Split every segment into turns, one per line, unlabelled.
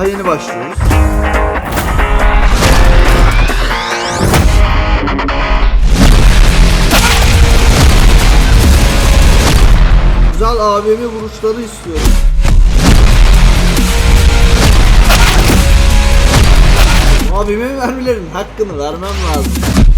Daha yeni başlıyoruz. Güzel AVM vuruşları istiyorum. AVM mermilerin hakkını vermem lazım.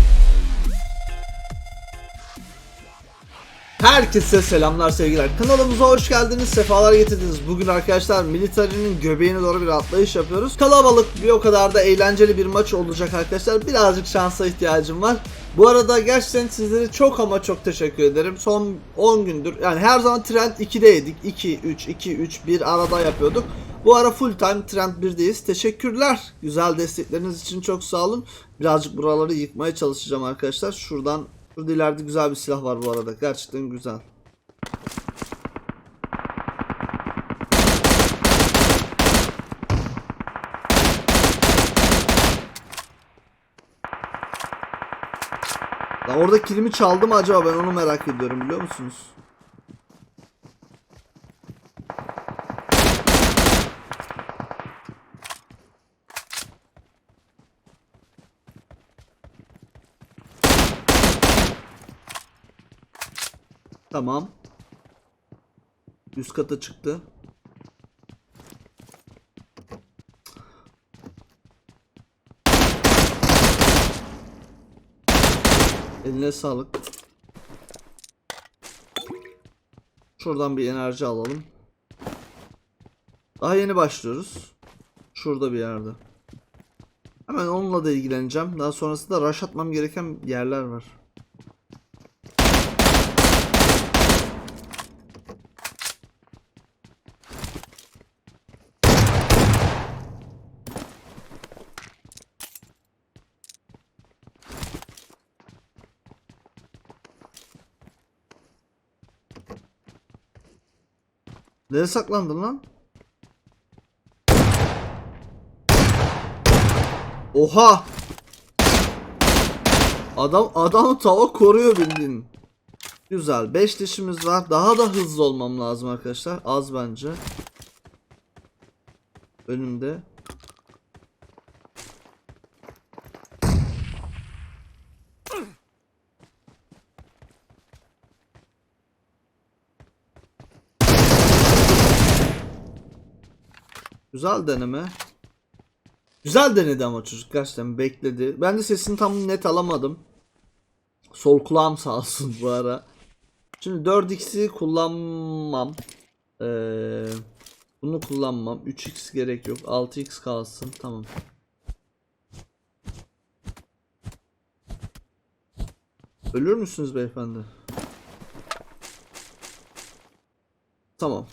Herkese selamlar sevgiler. Kanalımıza hoş geldiniz, sefalar getirdiniz. Bugün arkadaşlar Military'nin göbeğine doğru bir atlayış yapıyoruz. Kalabalık bir o kadar da eğlenceli bir maç olacak arkadaşlar. Birazcık şansa ihtiyacım var. Bu arada gerçekten sizlere çok ama çok teşekkür ederim. Son 10 gündür yani her zaman trend 2'deydik. 2 3 2 3 bir arada yapıyorduk. Bu ara full time trend 1'deyiz. Teşekkürler. Güzel destekleriniz için çok sağ olun. Birazcık buraları yıkmaya çalışacağım arkadaşlar. Şuradan Şurada ileride güzel bir silah var bu arada. Gerçekten güzel. Orada kilimi çaldı mı acaba ben onu merak ediyorum biliyor musunuz? Tamam. Üst kata çıktı. Eline sağlık. Şuradan bir enerji alalım. Daha yeni başlıyoruz. Şurada bir yerde. Hemen onunla da ilgileneceğim. Daha sonrasında rush atmam gereken yerler var. Nereye saklandın lan? Oha! Adam adam tava koruyor bildiğin. Güzel. 5 dişimiz var. Daha da hızlı olmam lazım arkadaşlar. Az bence. Önümde. Güzel deneme. Güzel denedi ama çocuk gerçekten bekledi. Ben de sesini tam net alamadım. Sol kulağım sağ olsun bu ara. Şimdi 4x'i kullanmam. Ee, bunu kullanmam. 3x gerek yok. 6x kalsın. Tamam. Ölür müsünüz beyefendi? Tamam.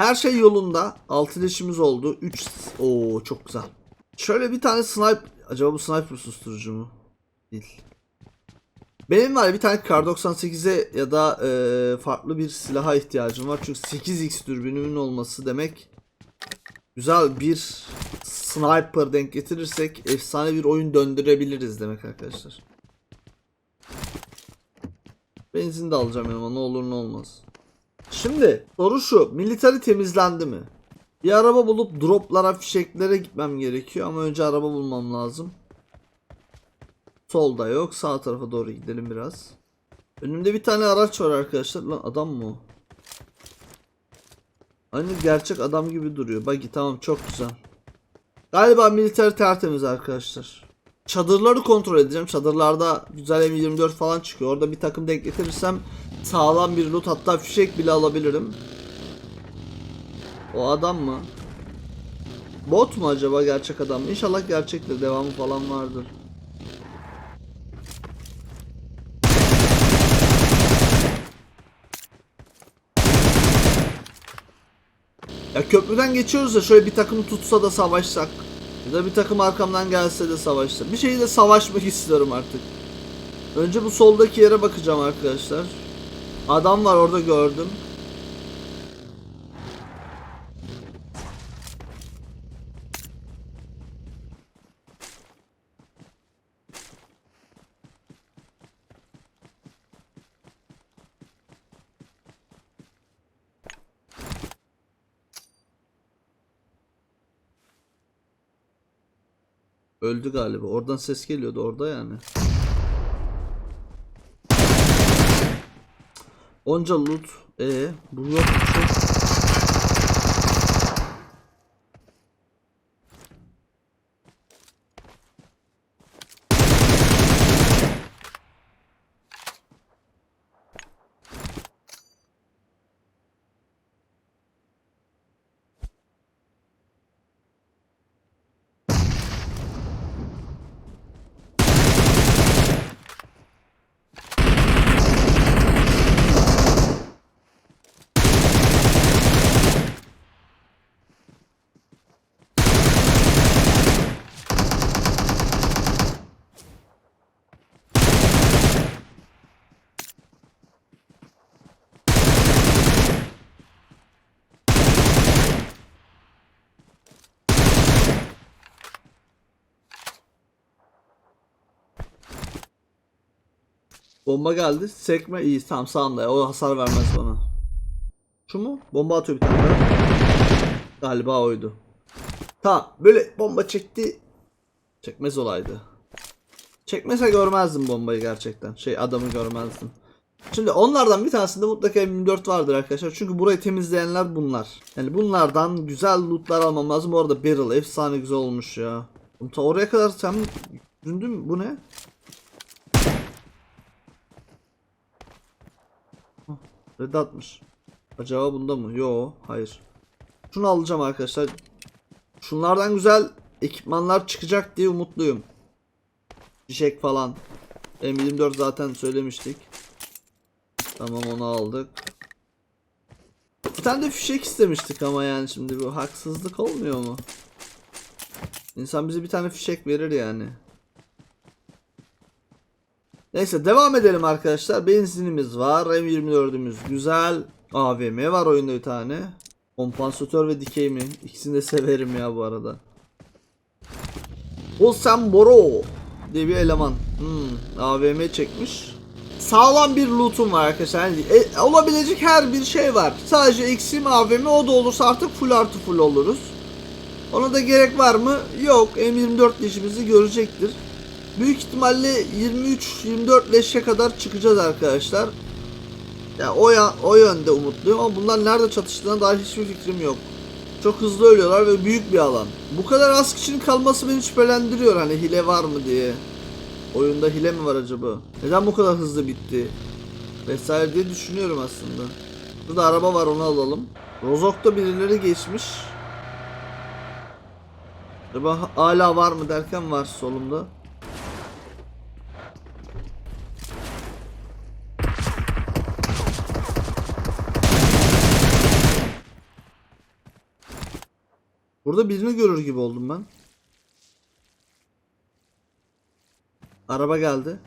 Her şey yolunda. Altı leşimiz oldu. 3 Oo çok güzel. Şöyle bir tane sniper acaba bu sniper susturucu mu? Değil. Benim var bir tane kar 98'e ya da e, farklı bir silaha ihtiyacım var. Çünkü 8x dürbünümün olması demek güzel bir sniper denk getirirsek efsane bir oyun döndürebiliriz demek arkadaşlar. Benzin de alacağım yanıma ne olur ne olmaz. Şimdi soru şu. Military temizlendi mi? Bir araba bulup droplara fişeklere gitmem gerekiyor ama önce araba bulmam lazım. Solda yok. Sağ tarafa doğru gidelim biraz. Önümde bir tane araç var arkadaşlar. Lan adam mı o? Aynı gerçek adam gibi duruyor. Buggy tamam çok güzel. Galiba militer tertemiz arkadaşlar. Çadırları kontrol edeceğim. Çadırlarda güzel M24 falan çıkıyor. Orada bir takım denk getirirsem sağlam bir loot hatta fişek bile alabilirim. O adam mı? Bot mu acaba gerçek adam mı? İnşallah gerçektir. Devamı falan vardır. Ya köprüden geçiyoruz da şöyle bir takım tutsa da savaşsak. Ya da bir takım arkamdan gelse de savaşsak. Bir şeyle savaşmak istiyorum artık. Önce bu soldaki yere bakacağım arkadaşlar. Adam var orada gördüm. Öldü galiba. Oradan ses geliyordu orada yani. Onca loot. E bu yok bir. Bomba geldi. Sekme iyi. Tamam sağında. O hasar vermez bana. Şu mu? Bomba atıyor bir tane. Galiba oydu. Tamam. Böyle bomba çekti. Çekmez olaydı. Çekmese görmezdim bombayı gerçekten. Şey adamı görmezdim. Şimdi onlardan bir tanesinde mutlaka M24 vardır arkadaşlar. Çünkü burayı temizleyenler bunlar. Yani bunlardan güzel lootlar almam lazım. Bu arada barrel efsane güzel olmuş ya. Ta oraya kadar sen düşündün mü? Bu ne? Red atmış. Acaba bunda mı? Yo, hayır. Şunu alacağım arkadaşlar. Şunlardan güzel ekipmanlar çıkacak diye umutluyum. Fişek falan. M24 zaten söylemiştik. Tamam onu aldık. Bir tane de fişek istemiştik ama yani şimdi bu haksızlık olmuyor mu? İnsan bize bir tane fişek verir yani. Neyse devam edelim arkadaşlar. Benzinimiz var. M24'ümüz güzel. AVM var oyunda bir tane. Kompansatör ve dikey mi? İkisini de severim ya bu arada. Olsam Boro diye bir eleman. Hmm, AVM çekmiş. Sağlam bir loot'um var arkadaşlar. Yani, e, olabilecek her bir şey var. Sadece eksiğim AVM o da olursa artık full artı full oluruz. Ona da gerek var mı? Yok. M24 işimizi görecektir. Büyük ihtimalle 23-24 leşe kadar çıkacağız arkadaşlar. Ya o ya o yönde umutluyum ama bunlar nerede çatıştığına dair hiçbir fikrim yok. Çok hızlı ölüyorlar ve büyük bir alan. Bu kadar az kişinin kalması beni şüphelendiriyor hani hile var mı diye. Oyunda hile mi var acaba? Neden bu kadar hızlı bitti? Vesaire diye düşünüyorum aslında. Burada araba var onu alalım. Rozok'ta birileri geçmiş. Acaba hala var mı derken var solumda. Burada birini görür gibi oldum ben. Araba geldi.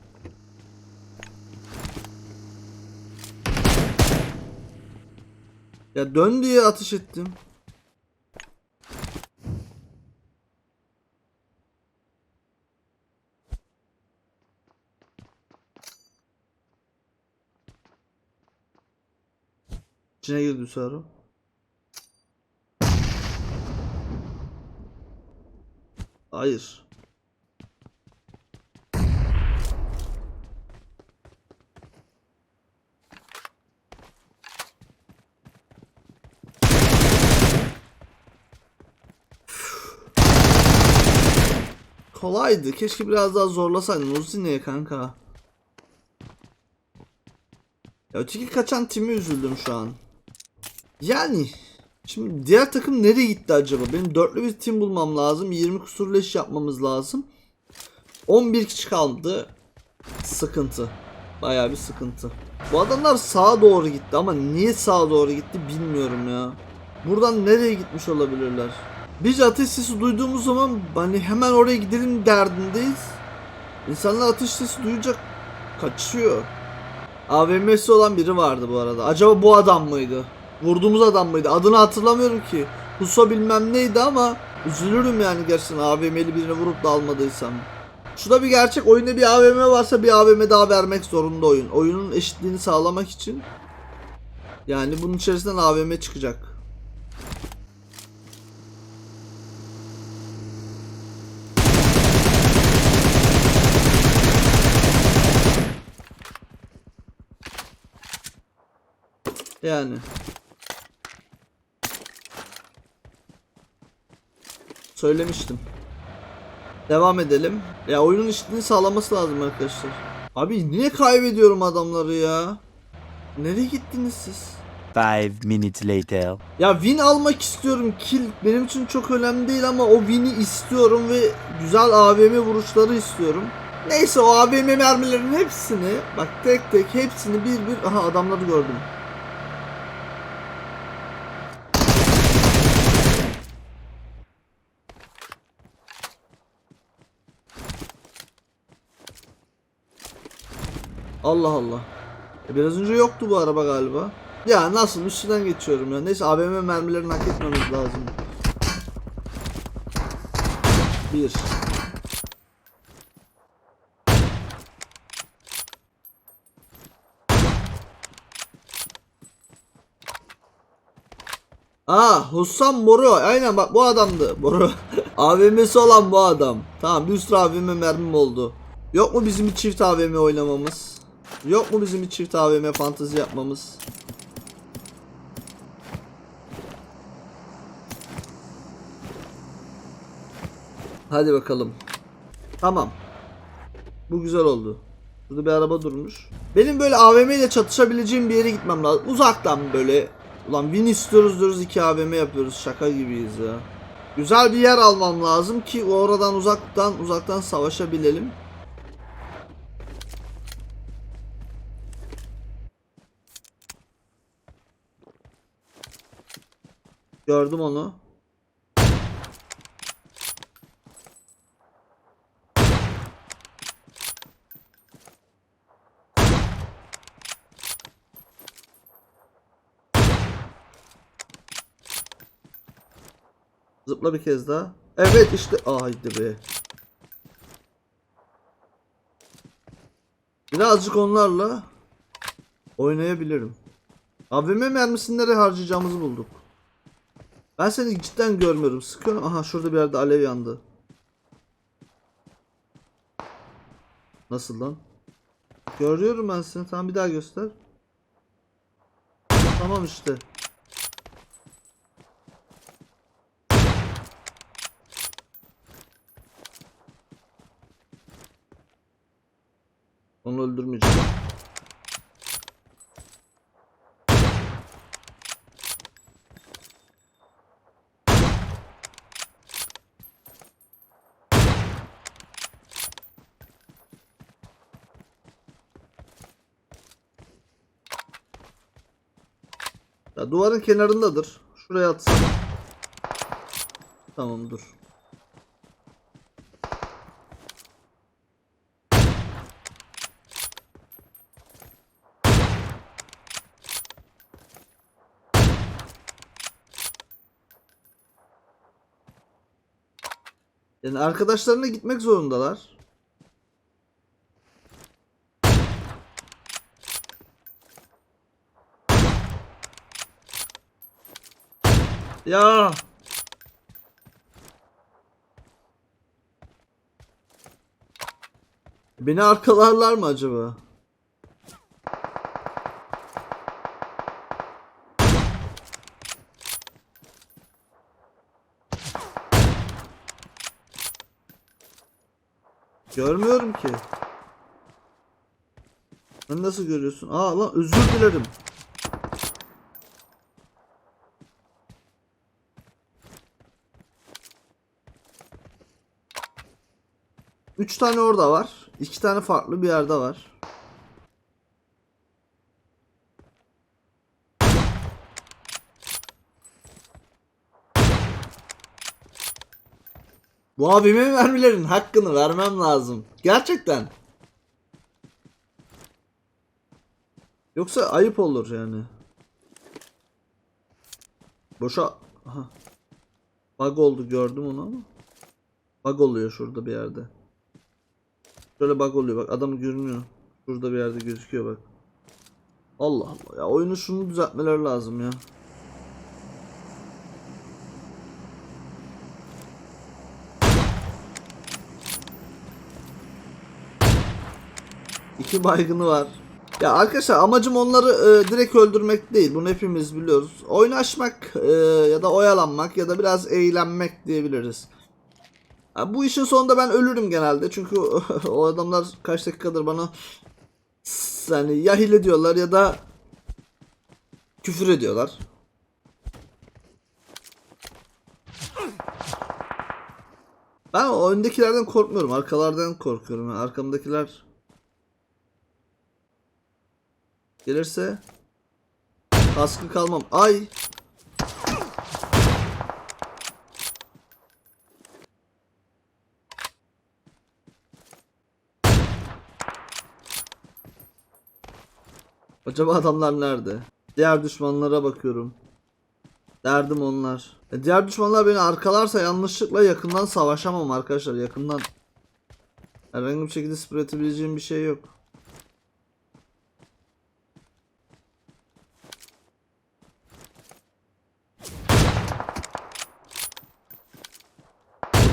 Ya dön diye atış ettim. İçine girdi Sarı. Hayır. Kolaydı. Keşke biraz daha zorlasaydın. Uzi niye kanka? Ya öteki kaçan timi üzüldüm şu an. Yani Şimdi diğer takım nereye gitti acaba? Benim dörtlü bir tim bulmam lazım. 20 kusur leş yapmamız lazım. 11 kişi kaldı. Sıkıntı. Bayağı bir sıkıntı. Bu adamlar sağa doğru gitti ama niye sağa doğru gitti bilmiyorum ya. Buradan nereye gitmiş olabilirler? Biz ateş sesi duyduğumuz zaman hani hemen oraya gidelim derdindeyiz. İnsanlar ateş sesi duyunca kaçıyor. AVM'si olan biri vardı bu arada. Acaba bu adam mıydı? Vurduğumuz adam mıydı? Adını hatırlamıyorum ki. Huso bilmem neydi ama üzülürüm yani gerçekten AVM'li birini vurup da almadıysam. Şu bir gerçek oyunda bir AVM varsa bir AVM daha vermek zorunda oyun. Oyunun eşitliğini sağlamak için. Yani bunun içerisinden AVM çıkacak. Yani Söylemiştim. Devam edelim. Ya oyunun işini sağlaması lazım arkadaşlar. Abi niye kaybediyorum adamları ya? Nereye gittiniz siz?
Five minutes later.
Ya win almak istiyorum. Kill benim için çok önemli değil ama o win'i istiyorum ve güzel AVM vuruşları istiyorum. Neyse o AVM mermilerin hepsini bak tek tek hepsini bir bir aha adamları gördüm. Allah Allah. E, Biraz önce yoktu bu araba galiba. Ya nasıl üstünden geçiyorum ya. Neyse AVM mermilerini hak etmemiz lazım. Bir. Aa Hussam Moro. Aynen bak bu adamdı. Moro. AVM'si olan bu adam. Tamam bir sürü AVM mermim oldu. Yok mu bizim bir çift AVM oynamamız? Yok mu bizim bir çift AVM fantezi yapmamız? Hadi bakalım. Tamam. Bu güzel oldu. Burada bir araba durmuş. Benim böyle AVM ile çatışabileceğim bir yere gitmem lazım. Uzaktan böyle. Ulan win istiyoruz diyoruz iki AVM yapıyoruz. Şaka gibiyiz ya. Güzel bir yer almam lazım ki oradan uzaktan uzaktan savaşabilelim. Gördüm onu. Zıpla bir kez daha. Evet işte. Aa, Haydi be. Birazcık onlarla oynayabilirim. AVM mermisini nereye harcayacağımızı bulduk. Ben seni cidden görmüyorum. Sıkıyorum. Aha şurada bir yerde alev yandı. Nasıl lan? Görüyorum ben seni. Tamam bir daha göster. Tamam işte. Onu öldürmeyeceğim. Duvarın kenarındadır. Şuraya atsam. Tamam dur. Yani arkadaşlarına gitmek zorundalar. Ya. Beni arkalarlar mı acaba? Görmüyorum ki. Sen nasıl görüyorsun? Aa lan özür dilerim. Üç tane orada var. İki tane farklı bir yerde var. Bu abime mermilerin hakkını vermem lazım. Gerçekten. Yoksa ayıp olur yani. Boşa... Aha. Bug oldu gördüm onu ama. Bug oluyor şurada bir yerde. Şöyle bug oluyor bak adam görünüyor. Şurada bir yerde gözüküyor bak. Allah Allah ya oyunu şunu düzeltmeleri lazım ya. İki baygını var. Ya arkadaşlar amacım onları e, direkt öldürmek değil. Bunu hepimiz biliyoruz. Oynaşmak e, ya da oyalanmak ya da biraz eğlenmek diyebiliriz. Ha, bu işin sonunda ben ölürüm genelde. Çünkü o adamlar kaç dakikadır bana yani ya hile diyorlar ya da küfür ediyorlar. Ben öndekilerden korkmuyorum. Arkalardan korkuyorum. Yani arkamdakiler gelirse kaskı kalmam. Ay. Acaba adamlar nerede? Diğer düşmanlara bakıyorum. Derdim onlar. E, diğer düşmanlar beni arkalarsa yanlışlıkla yakından savaşamam arkadaşlar. Yakından herhangi bir şekilde sprey atabileceğim bir şey yok.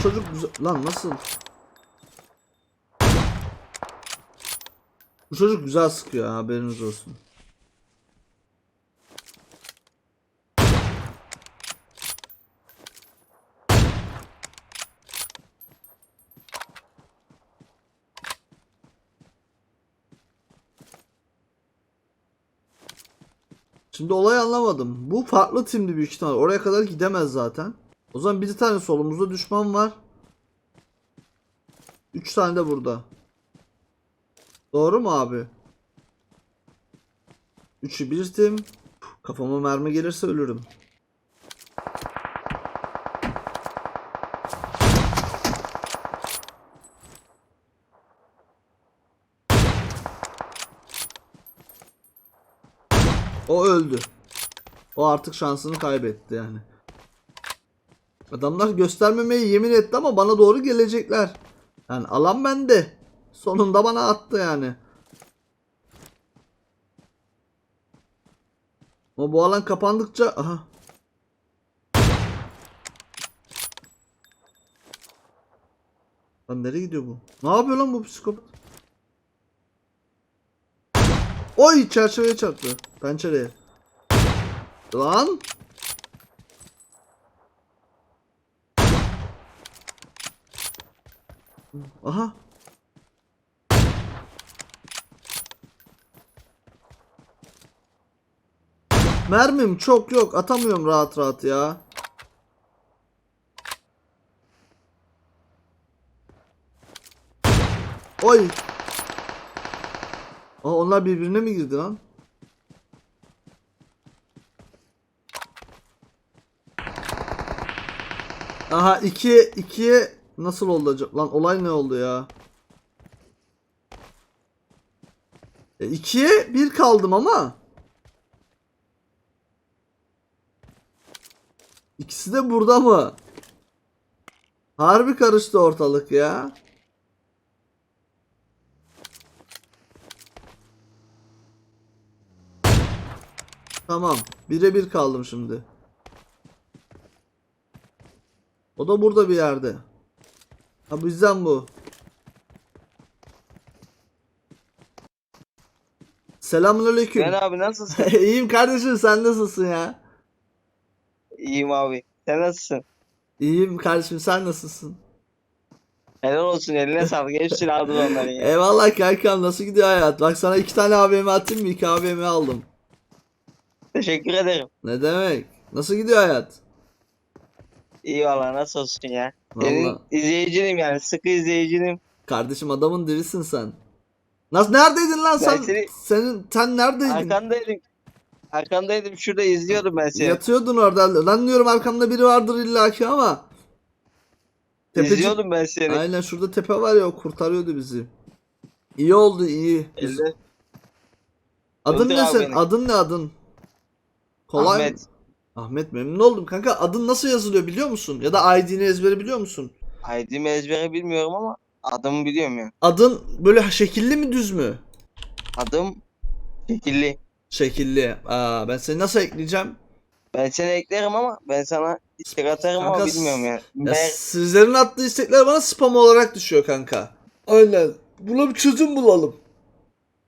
Çocuk güzel... Lan nasıl? Bu çocuk güzel sıkıyor ha, haberiniz olsun. Şimdi olayı anlamadım. Bu farklı timdi büyük ihtimal. Oraya kadar gidemez zaten. O zaman bir tane solumuzda düşman var. Üç tane de burada. Doğru mu abi? Üçü bir tim. Kafama mermi gelirse ölürüm. O öldü. O artık şansını kaybetti yani. Adamlar göstermemeyi yemin etti ama bana doğru gelecekler. Yani alan bende. Sonunda bana attı yani. Ama bu alan kapandıkça aha. Lan nereye gidiyor bu? Ne yapıyor lan bu psikopat? Oy çerçeveye çarptı. Pencereye. Lan. Aha. Mermim çok yok. Atamıyorum rahat rahat ya. Oy. Aa, onlar birbirine mi girdi lan? Aha 2 2'ye nasıl oldu acaba? Lan olay ne oldu ya? E, 2'ye 1 kaldım ama. İkisi de burada mı? Harbi karıştı ortalık ya. Tamam. Bire bir kaldım şimdi. O da burada bir yerde. Ha bizden bu. Selamünaleyküm.
Ben abi nasılsın?
İyiyim kardeşim sen nasılsın ya?
İyiyim abi. Sen nasılsın?
İyiyim kardeşim sen nasılsın?
Helal olsun eline sağlık. Hepsini aldın onların ya.
Eyvallah kankam nasıl gidiyor hayat? Bak sana iki tane AVM atayım mı? İki AVM aldım.
Teşekkür ederim.
Ne demek? Nasıl gidiyor hayat?
İyi valla nasıl olsun ya. Senin
Vallahi.
izleyicinim yani. Sıkı izleyicinim.
Kardeşim adamın dirisin sen. Nasıl neredeydin lan sen?
seni-
Senin sen neredeydin?
Arkandaydım. Arkandaydım. Şurada izliyordum ben seni.
Yatıyordun orada. Lan diyorum arkamda biri vardır illaki ama. Tepeci...
İzliyordum ben seni.
Aynen şurada tepe var ya o kurtarıyordu bizi. İyi oldu iyi. Biz-. Adın ne sen? Adın ne adın? Kolay
Ahmet.
mı? Ahmet memnun oldum kanka. Adın nasıl yazılıyor biliyor musun? Ya da ID'ni ezbere biliyor musun?
ID'mi ezbere bilmiyorum ama adımı biliyorum ya.
Adın böyle şekilli mi düz mü?
Adım şekilli.
Şekilli. Aa, ben seni nasıl ekleyeceğim?
Ben seni eklerim ama ben sana istek atarım
Kanka,
ama bilmiyorum yani.
Ya
Ben
sizlerin attığı istekler bana spam olarak düşüyor kanka. Aynen. Buna bir çözüm bulalım.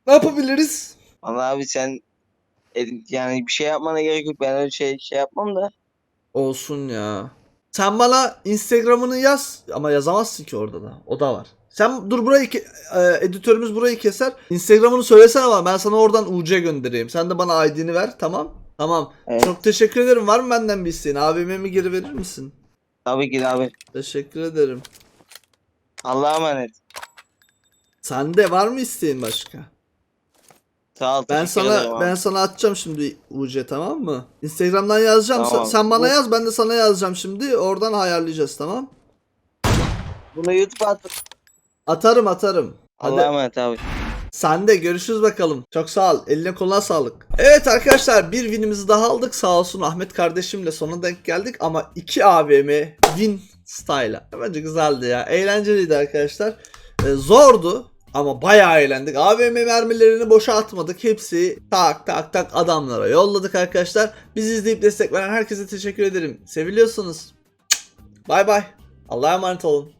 Ne yapabiliriz?
Vallahi abi sen yani bir şey yapmana gerek yok. Ben öyle şey şey yapmam da.
Olsun ya. Sen bana Instagram'ını yaz ama yazamazsın ki orada da. O da var. Sen dur burayı ke- e, editörümüz burayı keser. Instagram'ını söylesene bana ben sana oradan UC göndereyim. Sen de bana ID'ni ver tamam. Tamam.
Evet.
Çok teşekkür ederim. Var mı benden bir isteğin? AVM'mi geri verir misin?
Tabii ki de abi.
Teşekkür ederim.
Allah'a emanet.
Sende var mı isteğin başka?
Sağ ol.
Ben
teşekkür ederim
sana
abi.
ben sana atacağım şimdi UC tamam mı? Instagram'dan yazacağım. Sen-
Tamam.
Sen, bana
Bu-
yaz ben de sana yazacağım şimdi. Oradan ayarlayacağız tamam?
Bunu YouTube'a at.
Atarım atarım. Hadi.
Allah'a emanet abi.
Sen de görüşürüz bakalım. Çok sağ ol. Eline koluna sağlık. Evet arkadaşlar bir winimizi daha aldık. Sağ olsun Ahmet kardeşimle sona denk geldik. Ama 2 AVM win style'a. Bence güzeldi ya. Eğlenceliydi arkadaşlar. Ee, zordu. Ama bayağı eğlendik. AVM mermilerini boşa atmadık. Hepsi tak tak tak adamlara yolladık arkadaşlar. Bizi izleyip destek veren herkese teşekkür ederim. Seviliyorsunuz. Bay bay. Allah'a emanet olun.